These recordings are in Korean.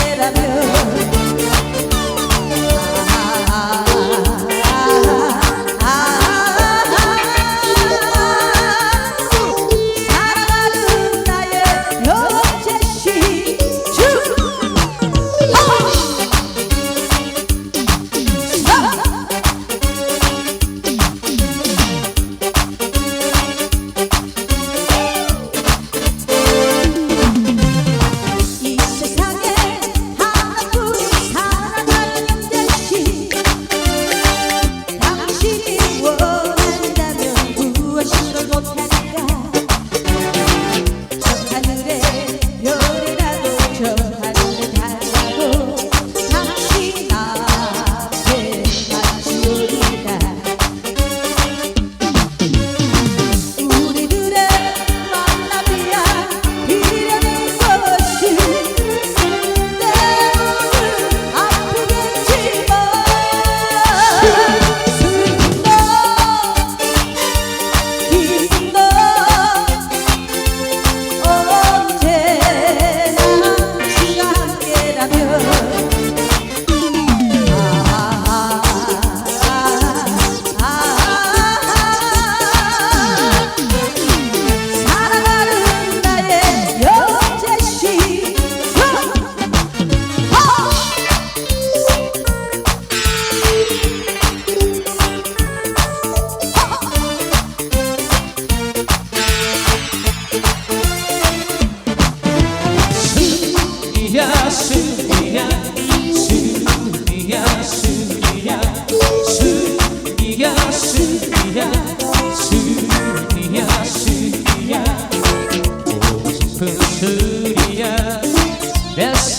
quisiera Dios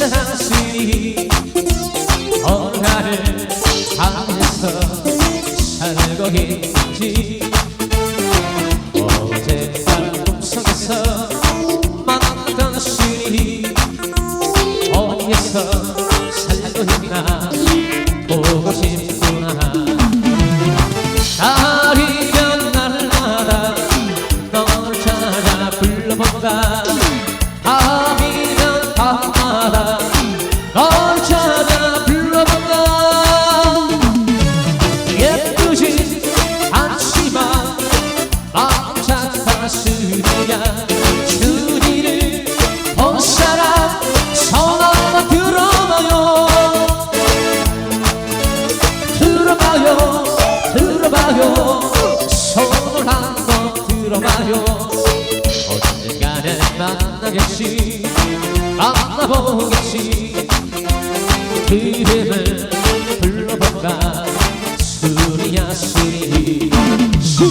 사랑이 어느 날을 향해서 살고 있지? 살려나 보고 싶구나. 달이면 날마다 널 찾아 불러본다 밤이면 밤마다 널 찾아 불러본다 예쁘지 않지만 마음 착한 수리야. 들어봐요. 언젠가는 만나겠지 만나보겠지. 그림을 불러볼까? 술이야 술이 술